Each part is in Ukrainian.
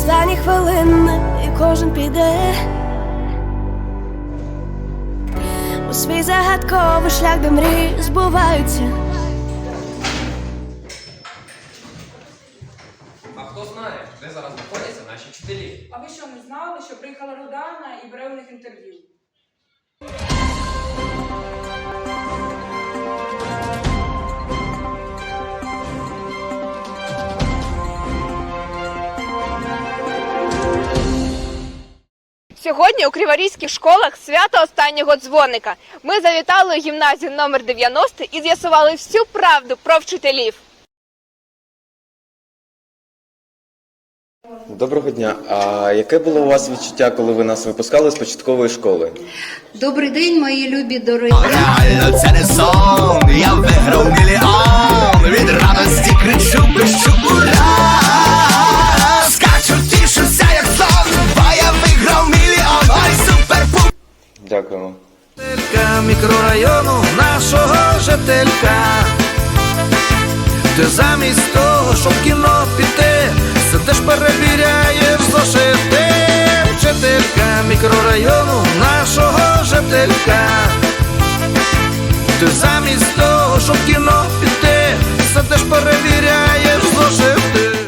останні хвилини, і кожен піде у свій загадковий шлях, де мрії збуваються. А хто знає, де зараз знаходяться наші вчителі? А ви що не знали, що приїхала Рудана і бере у них інтерв'ю? Сьогодні у криворізьких школах свято останнього дзвоника. Ми завітали у гімназію номер 90 і з'ясували всю правду про вчителів. Доброго дня. А яке було у вас відчуття, коли ви нас випускали з початкової школи? Добрий день, мої любі дорогі. Реально це не сон, я виграв мільйон Від радості кричу, пищу ура сидиш перевіряєш зошити. Вчителька мікрорайону нашого жителька. Ти замість того, щоб в кіно піти, сидиш перевіряєш зошити.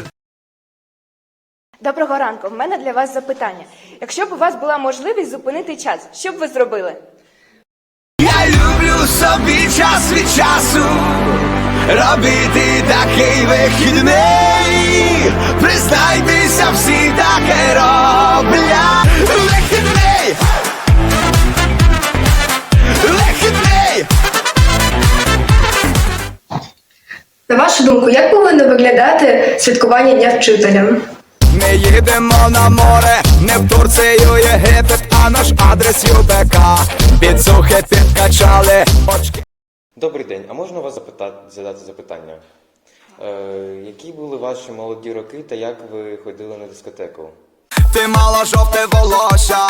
Доброго ранку. В мене для вас запитання. Якщо б у вас була можливість зупинити час, що б ви зробили? Я люблю собі час від часу Робити такий вихідний Признайтеся, всі таке роблять Вихідний Вихідний На вашу думку, як повинно виглядати святкування Дня вчителя? Ми їдемо на море, не в Турцію, Єгипет, а наш адрес ЮБК Підсухи підкачали, очки Добрий день. А можна вас запитати, задати запитання? Е, які були ваші молоді роки та як ви ходили на дискотеку? Ти мала жовте волосся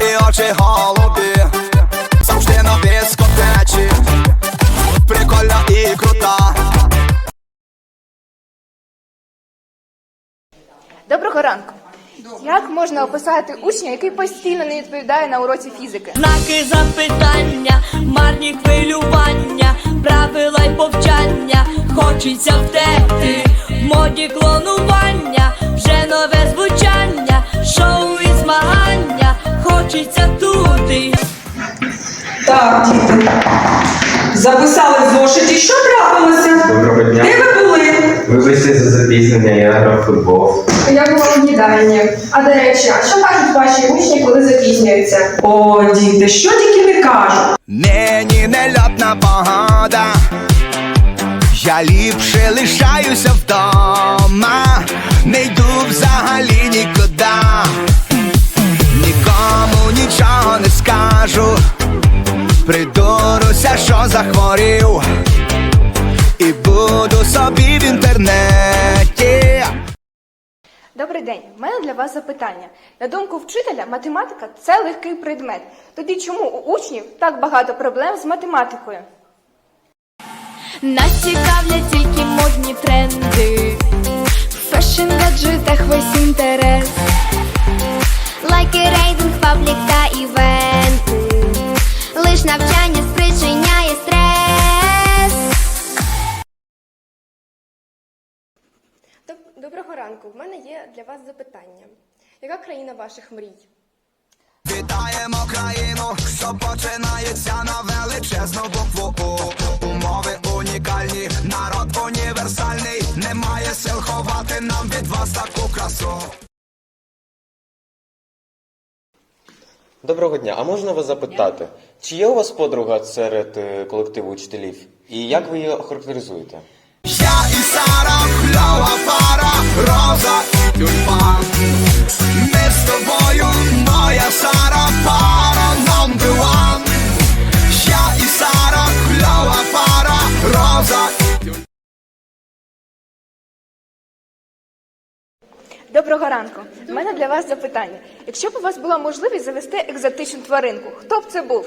і очі голубі, завжди на дискотечі, прикольна і крута. Доброго ранку. Як можна описати учня, який постійно не відповідає на уроці фізики? Знаки запитання, марні хвилювання, правила й повчання, хочеться втекти, в моді клонування, вже нове звучання, шоу і змагання, хочеться туди. Так, діти. Записали в зошиті, що трапилося? Доброго дня. Де ви були? Вибачте за запізнення, я грав футбол. Я була в їдальні. А до речі, а що кажуть ваші учні, коли запізнюються? О, діти, що тільки не кажуть. Нині нельотна погода. Я ліпше лишаюся вдома, захворів, і буду собі в інтернеті. Добрий день. В мене для вас запитання. На думку вчителя, математика це легкий предмет. Тоді чому у учнів так багато проблем з математикою? Нас цікавлять тільки модні тренди. Фешн гаджетах весь інтерес. Лайки, рейтинг, паблік та івенти. Лиш навчання Доброго ранку. В мене є для вас запитання. Яка країна ваших мрій? Вітаємо країну, що починається на величезну букву У. Умови унікальні, народ універсальний. Немає сил ховати нам від вас таку красу. Доброго дня. А можна вас запитати, чи є у вас подруга серед е, колективу учителів? І як ви її охарактеризуєте? Я і Сара, кльова пара, Доброго ранку. У мене для вас запитання. Якщо б у вас була можливість завести екзотичну тваринку, хто б це був?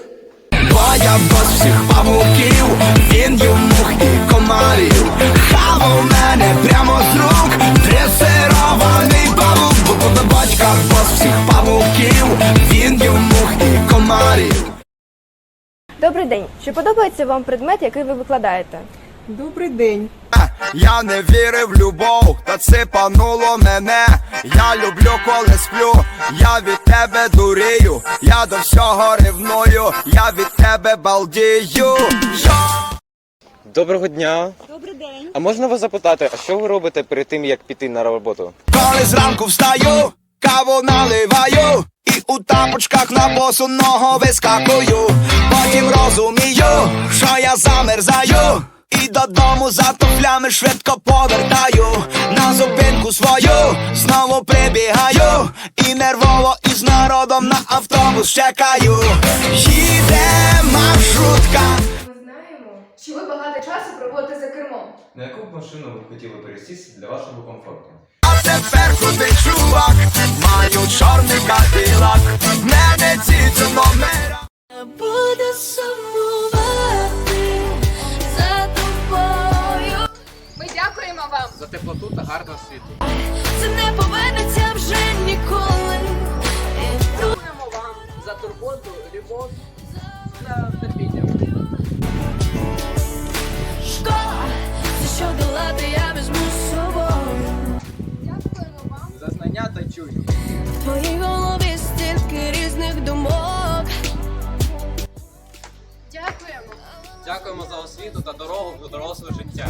Боя бос всіх павуків, він є мух і комарів. Хава у мене прямо з рук, дресирований павук. Бо батька бос всіх павуків, він є мух і комарів. Добрий день. Чи подобається вам предмет, який ви викладаєте? Добрий день. Я не вірив в любов, та це пануло мене. Я люблю, коли сплю, я від тебе дурію, я до всього ревную, я від тебе балдію. Доброго дня. Добрий день. А можна вас запитати, а що ви робите перед тим, як піти на роботу? Коли зранку встаю, каву наливаю, і у тапочках на босу ногу вискакую. Потім розумію, що я замерзаю. І додому за туфлями швидко повертаю на зупинку свою, знову прибігаю, і нервово із народом на автобус чекаю. Їде маршрутка. Ми знаємо, що ви багато часу проводите за кермом. На яку б машину ви хотіли пересісти для вашого комфорту? А тепер куди чувак, маю чорний кадилак, мене ці номера. Буду сумувати За теплоту та гарного світу. Це не повернеться вже ніколи. Дякуємо вам за турботу, любов та терпіння. школа, за що долати я візьму з собою. Дякуємо вам За знання та чуй. В твоїй голові стільки різних думок. Дякуємо. Дякуємо за освіту та дорогу до дорослого життя.